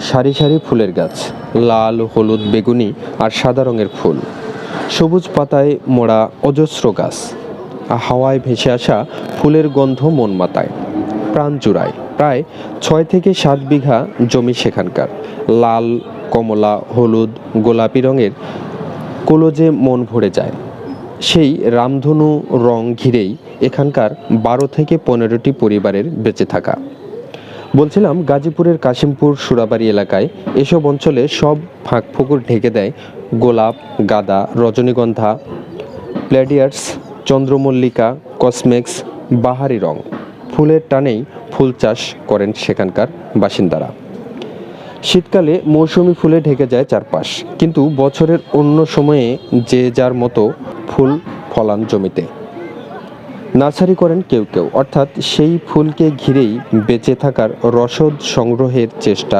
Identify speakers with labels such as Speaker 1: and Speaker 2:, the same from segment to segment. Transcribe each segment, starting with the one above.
Speaker 1: সারি সারি ফুলের গাছ, লাল, হলুদ, বেগুনি আর সাদা রঙের ফুল। সবুজ পাতায় মোড়া অজস্র গাছ। হাওয়ায় ভেসে আসা ফুলের গন্ধ মন মাতায়। প্রাণ জুড়ায় প্রায় ছয় থেকে সাত বিঘা জমি সেখানকার। লাল, কমলা, হলুদ, গোলাপি রঙের কলজে মন ভরে যায়। সেই রামধনু রং ঘিরেই এখানকার বারো থেকে পনেরোটি পরিবারের বেঁচে থাকা। বলছিলাম, গাজীপুরের কাশিমপুর সুরাবাড়ি এলাকায় এসব অঞ্চলে সব ফাঁক ফুকুর ঢেকে দেয় গোলাপ, গাঁদা, রজনীগন্ধা প্ল্যাডিয়ার্স চন্দ্রমল্লিকা, কসমেক্স, বাহারি রং। ফুলের টানেই ফুল চাষ করেন সেখানকার বাসিন্দারা। শীতকালে মৌসুমি ফুলে ঢেকে যায় চারপাশ, কিন্তু বছরের অন্য সময়ে যে যার মতো ফুল ফলান জমিতে। নার্সারি করেন কেউ কেউ। অর্থাৎ সেই ফুলকে ঘিরেই বেঁচে থাকার রসদ সংগ্রহের চেষ্টা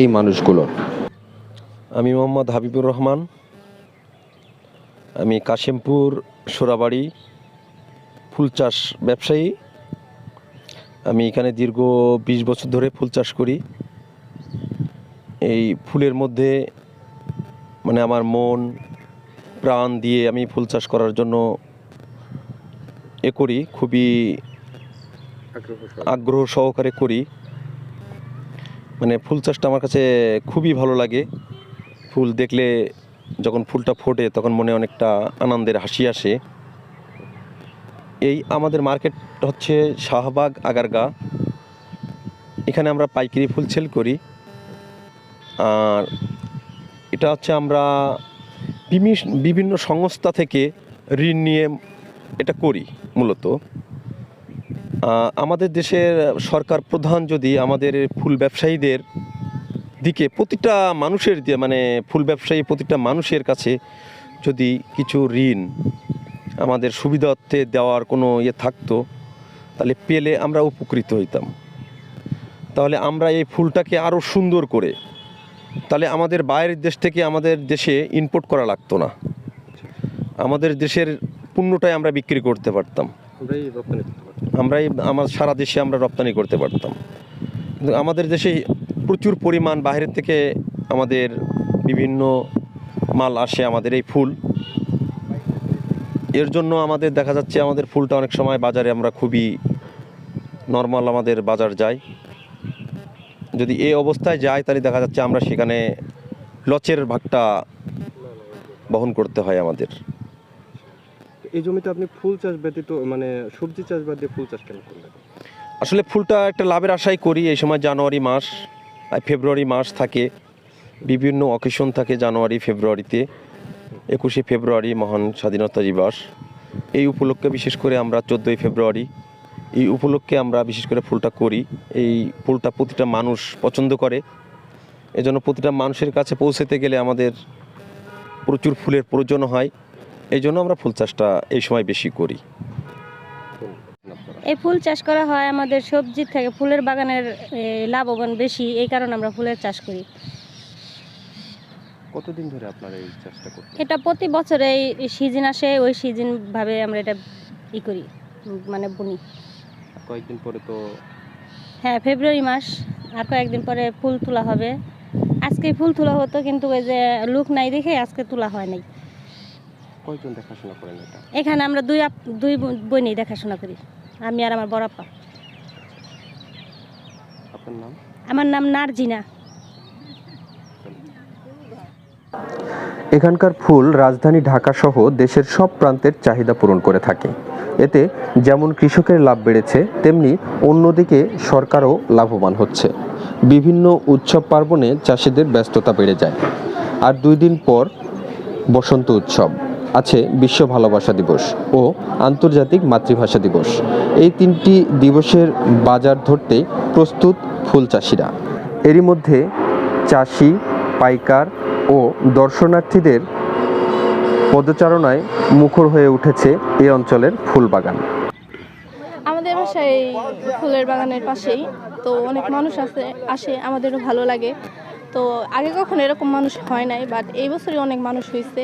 Speaker 1: এই মানুষগুলোর
Speaker 2: আমি মোহাম্মদ হাবিবুর রহমান। আমি কাশিমপুর সোরাবাড়ি ফুল চাষ ব্যবসায়ী। আমি এখানে দীর্ঘ বিশ বছর ধরে ফুল চাষ করি। এই ফুলের মধ্যে মানে আমার মন, প্রাণ দিয়ে আমি ফুল চাষ করার জন্য এ করি খুবই আগ্রহ সহকারে। করি। মানে ফুল চাষটা আমার কাছে খুবই ভালো লাগে। ফুল দেখলে যখন ফুলটা ফোটে তখন মনে অনেকটা আনন্দের হাসি আসে। এই আমাদের মার্কেট হচ্ছে শাহবাগ আগারগা। এখানে আমরা পাইকারি ফুল সেল করি। আর এটা হচ্ছে আমরা বিভি- বিভিন্ন সংস্থা থেকে ঋণ নিয়ে এটা করি। মূলত আমাদের দেশের সরকার প্রধান যদি আমাদের ফুল ব্যবসায়ীদের দিকে প্রতিটা মানুষের দিয়ে মানে ফুল ব্যবসায়ী প্রতিটা মানুষের কাছে যদি কিছু ঋণ আমাদের সুবিধার্থে দেওয়ার কোনো ইয়ে থাকতো, তাহলে পেলে আমরা উপকৃত হইতাম। তাহলে আমরা এই ফুলটাকে আরও সুন্দর করে, তাহলে আমাদের বাইরের দেশ থেকে আমাদের দেশে ইনপোর্ট করা লাগতো না। আমাদের দেশের পণ্যটাই আমরা বিক্রি করতে পারতাম। আমরাই আমার সারা দেশে আমরা রপ্তানি করতে পারতাম। কিন্তু আমাদের দেশে প্রচুর পরিমাণ বাইরের থেকে আমাদের বিভিন্ন মাল আসে আমাদের এই ফুল। এর জন্য আমাদের দেখা যাচ্ছে আমাদের ফুলটা অনেক সময় বাজারে আমরা খুবই নর্মাল আমাদের বাজার যাই। যদি এই অবস্থায় যাই তাহলে দেখা যাচ্ছে আমরা সেখানে লচের ভাগটা বহন করতে হয় আমাদের।
Speaker 3: এই জমিতে আপনি ফুল চাষ ব্যতীত মানে সবজি চাষ বাদ দিয়ে ফুল চাষ কেন করলেন?
Speaker 2: আসলে ফুলটা একটা লাভের আশাই করি, এই সময় জানুয়ারি মাস ফেব্রুয়ারি মাস থাকে, বিভিন্ন অকেশন থাকে জানুয়ারি, ফেব্রুয়ারিতে, একুশে ফেব্রুয়ারি মহান স্বাধীনতা দিবস। এই উপলক্ষে বিশেষ করে আমরা চোদ্দোই ফেব্রুয়ারি, এই উপলক্ষে আমরা বিশেষ করে ফুলটা করি। এই ফুলটা প্রতিটা মানুষ পছন্দ করে। এজন্য প্রতিটা মানুষের কাছে পৌঁছতে গেলে আমাদের প্রচুর ফুলের প্রয়োজন হয়। এই জন্য আমরা ফুল চাষটা এই সময় বেশি করি।
Speaker 4: এই ফুল চাষ করা হয় আমাদের সবজি থেকে ফুলের বাগানের লাভবান বেশি এই কারণে আমরা ফুলের চাষ করি।
Speaker 3: কতদিন ধরে আপনারা এই চাষটা করছেন
Speaker 4: এটা প্রতি বছর এই সিজন আসে ওই সিজন ভাবে আমরা এটা ই করি মানে বুনি।
Speaker 3: কয়েকদিন পরে তো
Speaker 4: হ্যাঁ ফেব্রুয়ারি মাস আর কয়েকদিন পরে ফুল তোলা হবে। আজকে ফুল তোলা হতো কিন্তু ওই যে লোক নাই দেখে আজকে তোলা হয় নাই।
Speaker 3: কয়জন দেখাশোনা করেন এটা?
Speaker 4: এখানে আমরা দুই আপ- দুই বই দেখাশোনা করি। আমি আর আমার বড় আপা।
Speaker 3: আপনার নাম?
Speaker 4: আমার নাম নার্জিনা।
Speaker 1: এখানকার ফুল রাজধানী ঢাকা সহ দেশের সব প্রান্তের চাহিদা পূরণ করে থাকে। এতে যেমন কৃষকের লাভ বেড়েছে তেমনি অন্যদিকে সরকারও লাভবান হচ্ছে। বিভিন্ন উৎসব পার্বণে চাষিদের ব্যস্ততা বেড়ে যায়। আর দুই দিন পর বসন্ত উৎসব। আছে বিশ্ব ভালোবাসা দিবস ও আন্তর্জাতিক মাতৃভাষা দিবস। এই তিনটি দিবসের বাজার ধরতে প্রস্তুত ফুল চাষিরা। এরই মধ্যে চাষি, পাইকার ও দর্শনার্থীদের পদচারণায় মুখর হয়ে উঠেছে এই অঞ্চলের ফুল বাগান।
Speaker 5: আমাদের বাসায় এই ফুলের বাগানের পাশেই তো অনেক মানুষ আছে, আসে, আমাদেরও ভালো লাগে। তো আগে কখনো এরকম মানুষ হয় নাই বাট এই বছরই অনেক মানুষ হয়েছে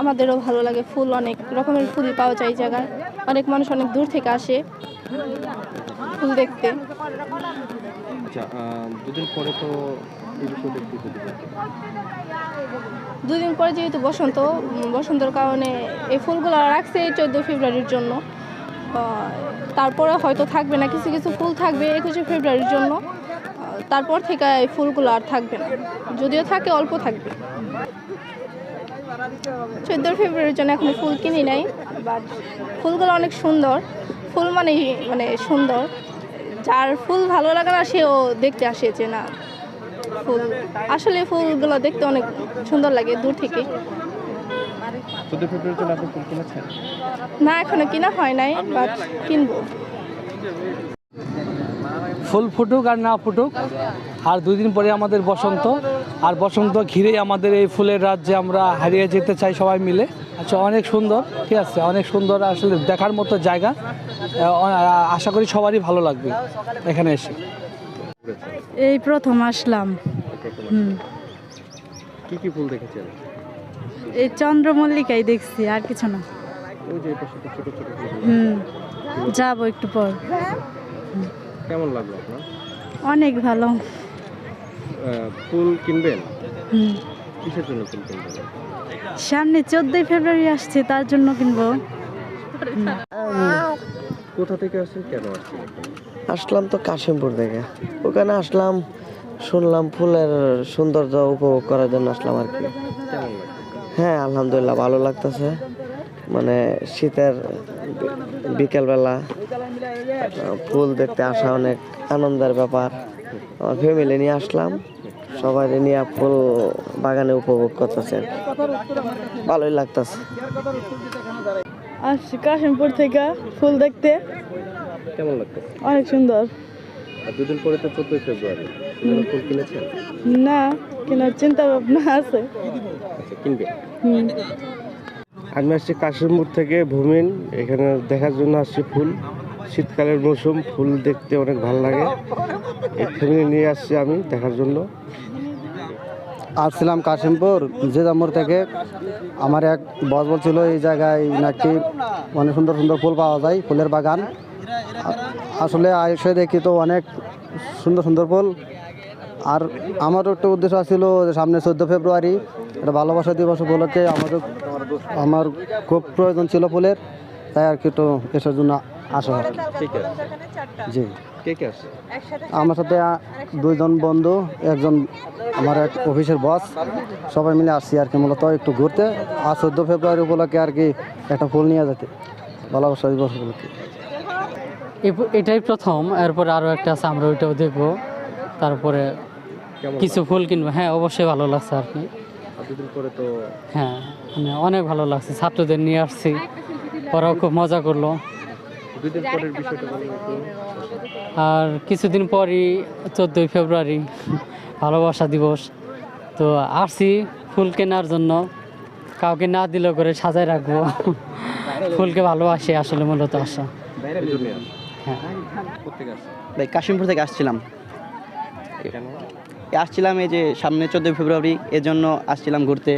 Speaker 5: আমাদেরও ভালো লাগে ফুল অনেক রকমের ফুলই পাওয়া যায় এই জায়গায়। অনেক মানুষ অনেক দূর থেকে আসে ফুল দেখতে।
Speaker 3: আচ্ছা দুদিন পরে তো।
Speaker 5: দুদিন পরে যেহেতু বসন্ত বসন্তের কারণে এই ফুলগুলো রাখছে এই চোদ্দ ফেব্রুয়ারির জন্য। তারপরে হয়তো থাকবে না কিছু কিছু ফুল থাকবে একুশে ফেব্রুয়ারির জন্য। তারপর থেকে এই ফুলগুলো আর থাকবে না। যদিও থাকে অল্প থাকবে। চোদ্দ ফেব্রুয়ারির জন্য এখন ফুল কিনি নাই বাট ফুলগুলো অনেক সুন্দর। ফুল মানে মানে সুন্দর। যার ফুল ভালো লাগে না সেও দেখতে আসে যে না ফুল আসলে ফুলগুলো দেখতে অনেক সুন্দর লাগে দূর থেকে। না এখনও কিনা হয় নাই বাট কিনবো।
Speaker 6: ফুল ফুটুক আর না ফুটুক আর দুই দিন পরে আমাদের বসন্ত। আর বসন্ত ঘিরেই আমাদের এই ফুলের রাজ্যে আমরা হারিয়ে যেতে চাই সবাই মিলে। আচ্ছা অনেক সুন্দর ঠিক আছে অনেক সুন্দর আসলে দেখার মতো জায়গা। আশা করি সবারই ভালো লাগবে এখানে এসে।
Speaker 7: এই প্রথম আসলাম।
Speaker 3: কি কি ফুল দেখেছেন?
Speaker 7: এই চন্দ্রমল্লিকাই দেখছি আর কিছু না।
Speaker 3: ওই যে এটা ছোট ছোট ছোট ফুল।
Speaker 7: হুম যাব একটু পর।
Speaker 3: কেমন লাগল আপনার?
Speaker 7: অনেক ভালো।
Speaker 3: ফুল কিনবেন? কিসের জন্য ফুল কিনবেন?
Speaker 7: সামনে চোদ্দোই ফেব্রুয়ারি আসছে তার জন্য কিনবো।
Speaker 3: কোথা থেকে আসছেন কেন আসছেন
Speaker 8: আসলাম তো কাশিমপুর থেকে। ওখানে আসলাম শুনলাম ফুলের সৌন্দর্য উপভোগ করার জন্য আসলাম আর কি। হ্যাঁ আলহামদুলিল্লাহ ভালো লাগতেছে। মানে শীতের বিকেলবেলা ফুল দেখতে আসা অনেক আনন্দের ব্যাপার। আমার ফ্যামিলি নিয়ে আসলাম। সবাই নিয়ে ফুল বাগানে উপভোগ করতেছে। ভালোই লাগতেছে।
Speaker 7: আসছি কাশিমপুর থেকে ফুল দেখতে।
Speaker 3: কেমন লাগতো
Speaker 7: অনেক সুন্দর।
Speaker 3: দুদিন পরে তো চোদ্দই ফেব্রুয়ারি। ফুল কিনেছেন?
Speaker 7: না কেনার চিন্তা ভাবনা আছে।
Speaker 3: আচ্ছা কিনবেন?
Speaker 7: হুম।
Speaker 9: আমি আসছি কাশিমপুর থেকে ভূমিন। এখানে দেখার জন্য আসছি ফুল। শীতকালের মৌসুম, ফুল দেখতে অনেক ভালো লাগে। ফ্যামিলি নিয়ে আসছি আমি দেখার জন্য।
Speaker 10: আসছিলাম কাশিমপুর জেজামুর থেকে। আমার এক বস বলছিল, এই জায়গায় নাকি অনেক সুন্দর সুন্দর ফুল পাওয়া যায়, ফুলের বাগান। আসলে এসে দেখি তো অনেক সুন্দর সুন্দর ফুল। আর আমারও একটা উদ্দেশ্য ছিল যে সামনে চোদ্দ ফেব্রুয়ারি এটা ভালোবাসা দিবস উপলক্ষে আমাদের আমার খুব প্রয়োজন ছিল ফুলের। তাই আর কি একটু এসার জন্য আসা। আর
Speaker 3: ঠিক আছে।
Speaker 10: জি।
Speaker 3: কে কে আসছে
Speaker 10: আমার সাথে দুইজন বন্ধু একজন আমার এক অফিসের বস সবাই মিলে আসছি আর কি মূলত একটু ঘুরতে। আর চোদ্দ ফেব্রুয়ারি উপলক্ষে আর কি একটা ফুল নিয়ে যেতে। ভালোবাসা দিবস উপলক্ষে।
Speaker 11: এটাই প্রথম। এরপরে আরও একটা আছে আমরা ওইটাও দেখব। তারপরে কিছু ফুল কিনবো। হ্যাঁ অবশ্যই ভালো লাগছে আর কি। হ্যাঁ মানে অনেক ভালো লাগছে। ছাত্রদের নিয়ে আসছি। ওরাও খুব মজা করল।
Speaker 3: দুদিন পরের বিষয়টা
Speaker 11: আর কিছুদিন পরই চোদ্দোই ফেব্রুয়ারি ভালোবাসা দিবস। তো আসছি ফুল কেনার জন্য। কাউকে না দিলেও করে সাজায় রাখব। ফুলকে ভালোবাসি আসলে মূলত আসা হ্যাঁ।
Speaker 8: ভাই কাশিমপুর থেকে আসছিলাম। আসছিলাম এই যে সামনে চোদ্দোই ফেব্রুয়ারি এর জন্য আসছিলাম ঘুরতে।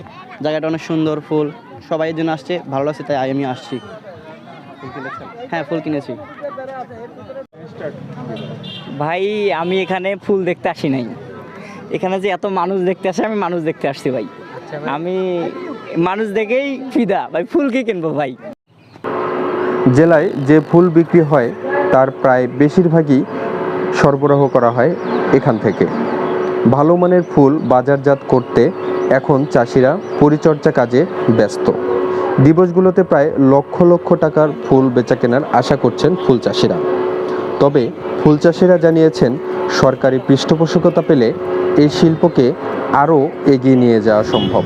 Speaker 8: জায়গাটা অনেক সুন্দর ফুল সবাই এর জন্য আসছে ভালো লাগছে তাই আমি আসছি।
Speaker 3: ফুল কিনেছেন?
Speaker 8: হ্যাঁ ফুল কিনেছি।
Speaker 12: ভাই আমি এখানে ফুল দেখতে আসি নাই। এখানে যে এত মানুষ দেখতে আসে আমি মানুষ দেখতে আসছি ভাই। আমি মানুষ দেখেই ফিদা। ভাই ফুল কি কিনবো ভাই?
Speaker 1: জেলায় যে ফুল বিক্রি হয় তার প্রায় বেশিরভাগই সরবরাহ করা হয় এখান থেকে। ভালো মানের ফুল বাজারজাত করতে এখন চাষিরা পরিচর্যা কাজে ব্যস্ত। দিবসগুলোতে প্রায় লক্ষ লক্ষ টাকার ফুল বেচা কেনার আশা করছেন ফুল চাষিরা। তবে ফুল চাষিরা জানিয়েছেন, সরকারি পৃষ্ঠপোষকতা পেলে এই শিল্পকে আরও এগিয়ে নিয়ে যাওয়া সম্ভব।